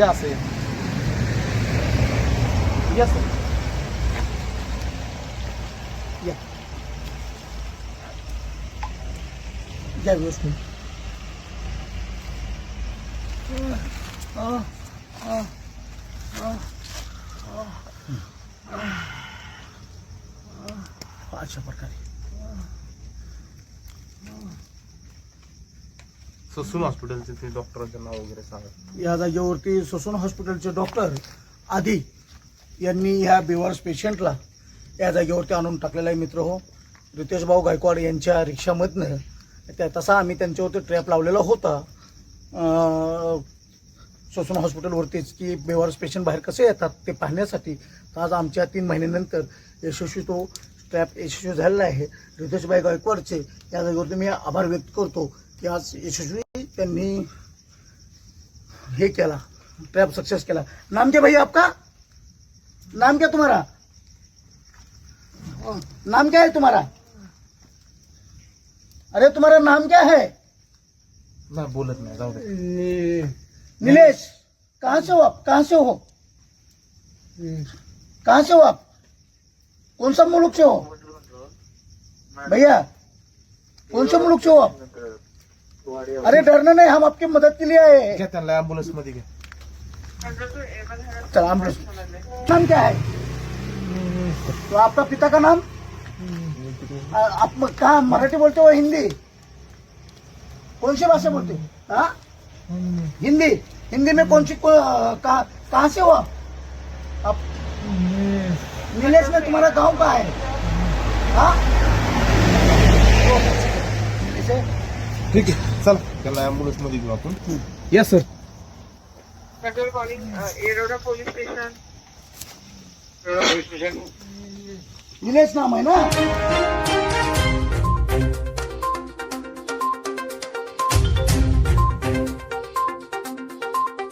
Ясно. Ясно? Я. Я высну. А, а, а, а, а. Пача паркай. А, а. ससून हॉस्पिटलचे ते डॉक्टरांचं नाव वगैरे सांगा. या जागेवरती ससून हॉस्पिटलचे डॉक्टर आधी यांनी ह्या बेवार्स पेशंटला या जागेवरती आणून टाकलेला आहे मित्र हो. रितेश भाऊ गायकवाड यांच्या रिक्षामधनं. त्या तसा आम्ही त्यांच्यावरती ट्रॅप लावलेला होता. अं, ससून हॉस्पिटलवरतीच की बेवार पेशंट बाहेर कसे येतात ते पाहण्यासाठी. तर आज आमच्या तीन महिन्यानंतर यशस्वी तो ट्रॅप यशस्वी झालेला आहे. रितेशभाई गायकवाडचे या जागेवरती मी आभार व्यक्त करतो. की आज यशस्वी त्यांनी ये केला ट्रैप सक्सेस केला नाम क्या भैया आपका? नाम क्या तुम्हारा? नाम क्या है तुम्हारा? अरे तुम्हारा नाम क्या है? नाही बोलत नाही जाऊ दे नीलेश कहाँ से हो आप? कहाँ से हो? कहाँ से हो आप? कौन सा मुल्क से हो? भैया कौन से मुल्क से हो आप? अरे डरना नहीं हम आपकी मदद के लिए आए हैं। घ्या त्यांना ऍम्ब्युलन्स मध्ये घ्या चला एंबुलेंस नाम क्या है? तो आपका पिता का नाम? आ, आप म- कहाँ मराठी बोलते हो हिंदी? कौन सी भाषा बोलते हो? हाँ? हिंदी। हिंदी में कौन सी को- कहाँ कहाँ से हो आप? आप नीलेश में तुम्हारा गाँव कहाँ है? हाँ? नीलेश है? ठीक है चल. चला एंबुलेंस मध्ये घेऊ आपण. या sir petrol calling Eroda police station Eroda station Nilesh नाम आहे ना?